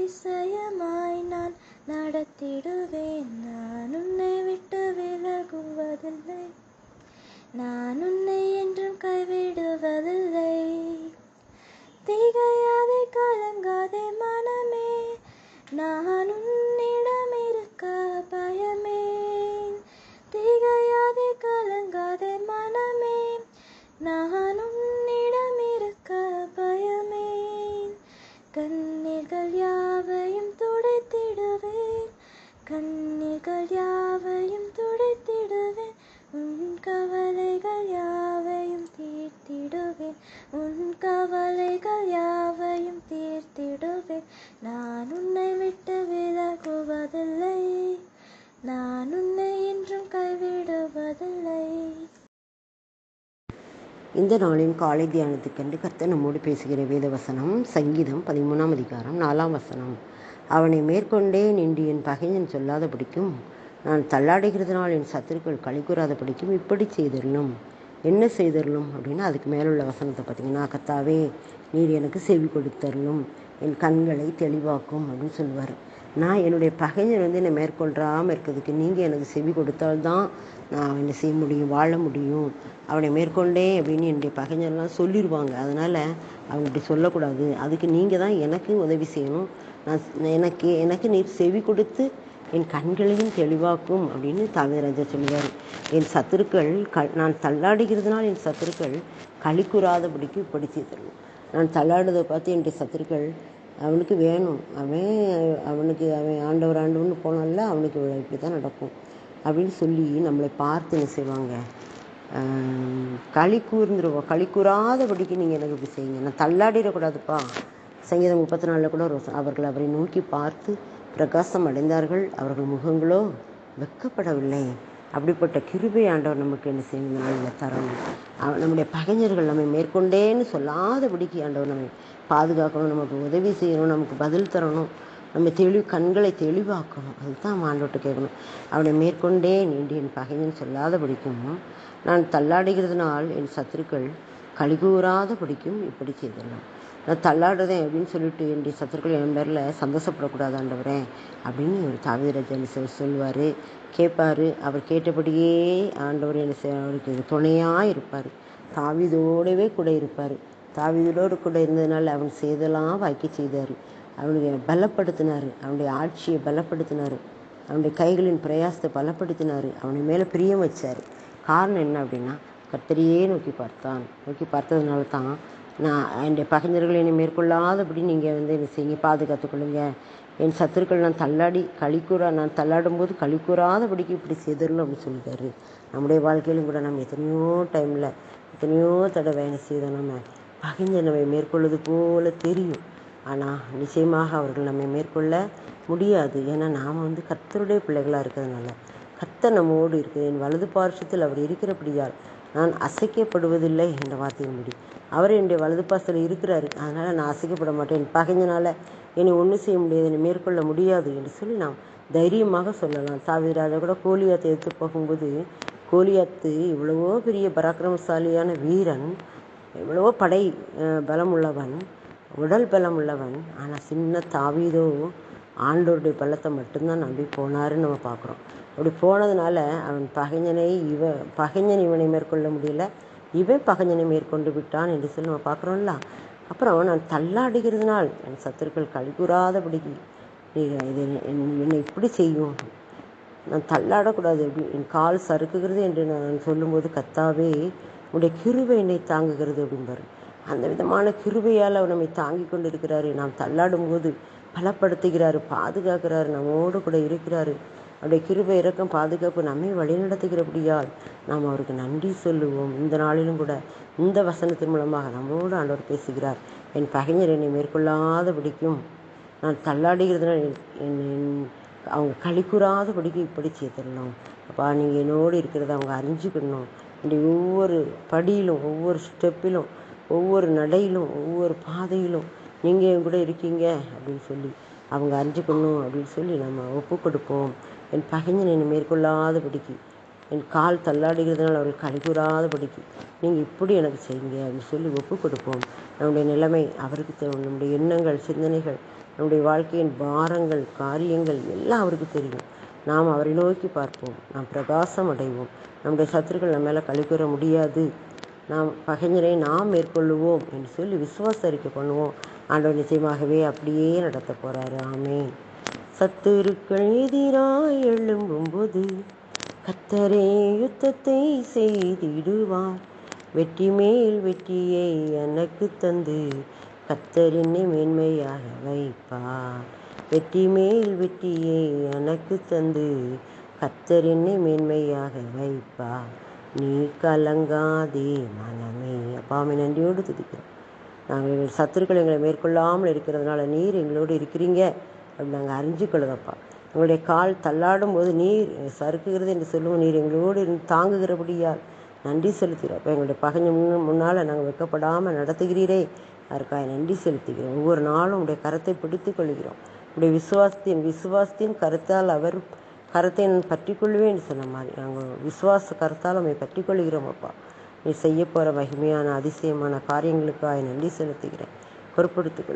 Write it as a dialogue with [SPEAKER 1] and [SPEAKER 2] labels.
[SPEAKER 1] அதிசயமாய் நான் நடத்திடுவேன். நான் உன்னை விட்டு விலகுவதில்லை. நான் உன்னை என்றும் கைவிடுவதில்லை. திகை கலங்காதே மனமே நான் உன்னிடம் இருக்க பயமே திகையாதே கலங்காதே மனமே நான் உன்னிடம் இருக்க பயமே கண்ணீர்கள் யாவையும் துடைத்திடுவேன் கண்ணீர்கள் யாவையும் துடைத்திடுவேன் உன் கவலைகள் யாவையும் தீர்த்திடுவேன் உன் கவலைகள் யாவையும் தீர்த்திடுவேன். நான் உன்னை விட்டு விலகுவதில்லை. நான் உன்னை என்றும் கைவிடுவதில்லை.
[SPEAKER 2] இந்த நாளின் காலை தியானத்துக்கென்று கர்த்தர் நம்மோடு பேசுகிற வேத வசனம் சங்கீதம் பதிமூணாம் அதிகாரம் நாலாம் வசனம். அவனை மேற்கொண்டே நின்று என் பகைஞன் சொல்லாத பிடிக்கும் நான் தள்ளாடுகிறதுனால் என் சத்துருக்கள் களி கூறாத பிடிக்கும் இப்படி செய்திடணும். என்ன செய்தரலும் அப்படின்னா அதுக்கு மேலுள்ள வசனத்தை பார்த்தீங்கன்னா கத்தாவே நீர் எனக்கு செவி கொடுத்தரலும் என் கண்களை தெளிவாக்கும் அப்படின்னு சொல்லுவார். நான் என்னுடைய பகைஞர் வந்து என்னை மேற்கொள்றாமல் இருக்கிறதுக்கு நீங்கள் எனக்கு செவி கொடுத்தால்தான் நான் என்ன செய்ய முடியும் வாழ முடியும். அவனை மேற்கொண்டே அப்படின்னு என்னுடைய பகைஞர்லாம் சொல்லிடுவாங்க அதனால் அவங்க இப்படி சொல்லக்கூடாது. அதுக்கு நீங்கள் தான் எனக்கு உதவி செய்யணும். நான் எனக்கு எனக்கு நீர் செவி கொடுத்து என் கண்களையும் தெளிவாக்கும் அப்படின்னு தாவிரராஜா சொல்லுவார். என் சத்துருக்கள் க நான் தள்ளாடுகிறதுனால் என் சத்துருக்கள் களி கூறாதபடிக்கு இப்படி செய்தரணும் நான் தள்ளாடுறதை பார்த்து என்னுடைய சத்துருக்கள் அவனுக்கு வேணும். அவன் அவனுக்கு அவன் ஆண்டவர் ஆண்டவன்னு போனால அவனுக்கு இப்படி தான் நடக்கும். அப்படின்னு சொல்லி நம்மளை பார்த்து என்ன செய்வாங்க களி கூர்ந்துருவோம். களி கூறாதபடிக்கு நீங்கள் எனக்கு இப்படி செய்யுங்க. நான் தள்ளாடிடக்கூடாதுப்பா. சங்கீதம் முப்பத்தி நாலில் கூட அவர்கள் அவரை நோக்கி பார்த்து பிரகாசம் அடைந்தார்கள் அவர்கள் முகங்களோ வெட்கப்படவில்லை அப்படிப்பட்ட கிருபை ஆண்டவர் நமக்கு என்ன செய்யும்? இந்த நாளில் தரணும் அவ- நம்முடைய பகைஞர்கள் நம்மை மேற்கொண்டேன்னு சொல்லாதபடிக்கு ஆண்டவர் நம்மை பாதுகாக்கணும். நமக்கு உதவி செய்யணும். நமக்கு பதில் தரணும். நம்ம தெளிவு கண்களை தெளிவாக்கணும். அதுதான் ஆண்டோட்டு கேட்கணும். அவனை மேற்கொண்டே நீண்டி என் பகைஞன் சொல்லாதபடிக்கும் நான் தள்ளாடுகிறதுனால் என் சத்துருக்கள் கழிகூறாத பிடிக்கும் இப்படி செய்திடலாம் நான் தள்ளாடுறேன் அப்படின்னு சொல்லிட்டு என்னுடைய சத்துருக்கள் என் பேரில் சந்தோஷப்படக்கூடாது ஆண்டவரே அப்படின்னு ஒரு தாவிதராஜன் சொல்லுவார். கேட்பாரு. அவர் கேட்டபடியே ஆண்டவர் என்ன அவருக்கு துணையாக இருப்பார். தாவிதோடவே கூட இருப்பார். தாவிதோடு கூட இருந்ததுனால அவன் செய்தெல்லாம் வாக்கி செய்தார். அவனுடைய பலப்படுத்தினார். அவனுடைய ஆட்சியை பலப்படுத்தினார். அவனுடைய கைகளின் பிரயாசத்தை பலப்படுத்தினார். அவனை மேலே பிரியம் வச்சார். காரணம் என்ன அப்படின்னா கத்தரியே நோக்கி பார்த்தான். நோக்கி பார்த்ததுனால தான் நான் என்னுடைய பகைஞர்களை என்னை மேற்கொள்ளாதபடி நீங்கள் வந்து என்ன செய்யுங்க பாதுகாத்துக்கொள்ளுங்க என் சத்துருக்கள் நான் தள்ளாடி களிக்கூறா நான் தள்ளாடும் போது களிக்கூறாதபடிக்கு இப்படி செய்திடணும் அப்படின்னு சொல்லிட்டாரு. நம்முடைய வாழ்க்கையிலும் கூட நம்ம எத்தனையோ டைமில் எத்தனையோ தடவை என்ன செய்தோம் நம்ம பகைஞர் நம்மை மேற்கொள்வது போல தெரியும். ஆனால் நிச்சயமாக அவர்கள் நம்மை மேற்கொள்ள முடியாது. ஏன்னா நாம் வந்து கர்த்தருடைய பிள்ளைகளாக இருக்கிறதுனால. கர்த்தர் நம்மோடு இருக்குது என் வலது பார்ஷத்தில் அவர் இருக்கிறபடியால் நான் அசைக்கப்படுவதில்லை என்ற வார்த்தையின்படி அவர் என்னுடைய வலது பாசத்தில் இருக்கிறாரு. அதனால் நான் அசைக்கப்பட மாட்டேன். என் பகைஞனால் என்னை ஒன்றும் செய்ய முடியாது. என்னை மேற்கொள்ள முடியாது என்று சொல்லி நாம் தைரியமாக சொல்லலாம். தாவிராஜா கூட கோலியாத்தை எடுத்து போகும்போது கோலியாத்து இவ்வளவோ பெரிய பராக்கிரமசாலியான வீரன் எவ்வளவோ படை பலம் உள்ளவன் உடல் பலம் உள்ளவன் ஆனால் சின்ன தாவீதோ ஆண்டோருடைய பலத்தை மட்டும்தான் நம்பி போனாருன்னு நம்ம பார்க்குறோம். அப்படி போனதுனால அவன் பகைஞனை இவ பகைஞன் இவனை மேற்கொள்ள முடியல. இவன் பகைஞனை மேற்கொண்டு விட்டான் என்று சொல்லி நம்ம பார்க்குறோம்ல. அப்புறம் நான் தள்ளாடுகிறதுனால் என் சத்துருக்கள் கழிகூறாதபடிக்கு இது என்னை- என்னை இப்படி செய்யும். நான் தள்ளாடக்கூடாது. அப்படி என் கால் சறுக்குகிறது என்று நான் சொல்லும்போது கத்தாவே உடைய கிருவை என்னை தாங்குகிறது அப்படிம்பாரு அந்த விதமான கிருவையால் அவர் நம்மை தாங்கி கொண்டு இருக்கிறாரு நாம் தள்ளாடும் போது பலப்படுத்துகிறாரு பாதுகாக்கிறாரு நம்மோடு கூட இருக்கிறாரு. அவருடைய கிருபை இறக்கம் பாதுகாப்பு நம்மை வழிநடத்துகிறபடியால் நாம் அவருக்கு நன்றி சொல்லுவோம். இந்த நாளிலும் கூட இந்த வசனத்தின் மூலமாக நம்மளோடு ஆண்டவர் பேசுகிறார். என் பகைஞர் என்னை மேற்கொள்ளாதபடிக்கும் நான் தள்ளாடுகிறதுனால் என் என்- என் அவங்க களிக்குறாதபடிக்கு இப்படி செய்திடணும் அப்பா நீங்கள் என்னோடு இருக்கிறத அவங்க அறிஞ்சுக்கணும். என்னுடைய ஒவ்வொரு படியிலும் ஒவ்வொரு ஸ்டெப்பிலும் ஒவ்வொரு நடையிலும் ஒவ்வொரு பாதையிலும் நீங்கள் என் கூட இருக்கீங்க அப்படின்னு சொல்லி அவங்க அறிஞ்சுக்கணும் அப்படின்னு சொல்லி நம்ம ஒப்பு கொடுப்போம் என் பகைஞன் என்னை மேற்கொள்ளாதபடிக்கு என் கால் தள்ளாடுகிறதுனால அவர்கள் கழிவுறாதபடிக்கு நீங்கள் இப்படி எனக்கு செய்யுங்க அப்படின்னு சொல்லி ஒப்பு கொடுப்போம். நம்முடைய நிலைமை அவருக்கு தெரியும் நம்முடைய எண்ணங்கள் சிந்தனைகள் நம்முடைய வாழ்க்கையின் பாரங்கள் காரியங்கள் எல்லாம் அவருக்கு தெரியும். நாம் அவரை நோக்கி பார்ப்போம். நாம் பிரகாசம் அடைவோம். நம்முடைய சத்துருக்கள் நம்ம மேலே கழிவுற முடியாது. நாம் பகைஞரை நாம் மேற்கொள்ளுவோம் என்று சொல்லி விசுவாச அறிக்கை பண்ணுவோம். ஆண்டவர் நிச்சயமாகவே அப்படியே நடத்த போகிறாரு ஆமே சத்துருக்கள் எதிராய் எழும்பும்போது கத்தரே யுத்தத்தை செய்திடுவார். வெற்றி மேல் வெற்றியை எனக்கு தந்து கத்தர் என்னை மேன்மையாக வைப்பார். வெற்றி மேல் வெற்றியை எனக்கு தந்து கத்தர் என்னை மேன்மையாக வைப்பார். நீ கலங்காதே மனமே. அப்பாமை நன்றியோடு துதிக்கிறோம். நாங்கள் சத்துருக்கள் எங்களை மேற்கொள்ளாமல் இருக்கிறதுனால நீர் எங்களோடு இருக்கிறீங்க. அப்படி நாங்கள் அறிஞ்சுக்கொள்ளுதப்பா எங்களுடைய கால் தள்ளாடும் போது நீர் சறுக்குகிறது என்று சொல்லுவோம். நீர் எங்களோடு இருந்து தாங்குகிறபடியால் நன்றி செலுத்துகிறோம். அப்போ எங்களுடைய பகஞ்சு முன் முன்னால் நாங்கள் வெக்கப்படாமல் நடத்துகிறீரே. அதற்காக நன்றி செலுத்துகிறோம். ஒவ்வொரு நாளும் உடைய கரத்தை பிடித்து கொள்கிறோம் உடைய விசுவாசத்தின் விசுவாசத்தின் கருத்தால் அவர் கரத்தை நான் பற்றிக்கொள்வேன் என்று சொன்ன மாதிரி நாங்கள் விசுவாச கருத்தால் நம்மை பற்றிக்கொள்கிறோம் அப்பா நீ செய்ய போகிற மகிமையான அதிசயமான காரியங்களுக்காக நன்றி செலுத்துகிறேன். பொறுப்படுத்திக்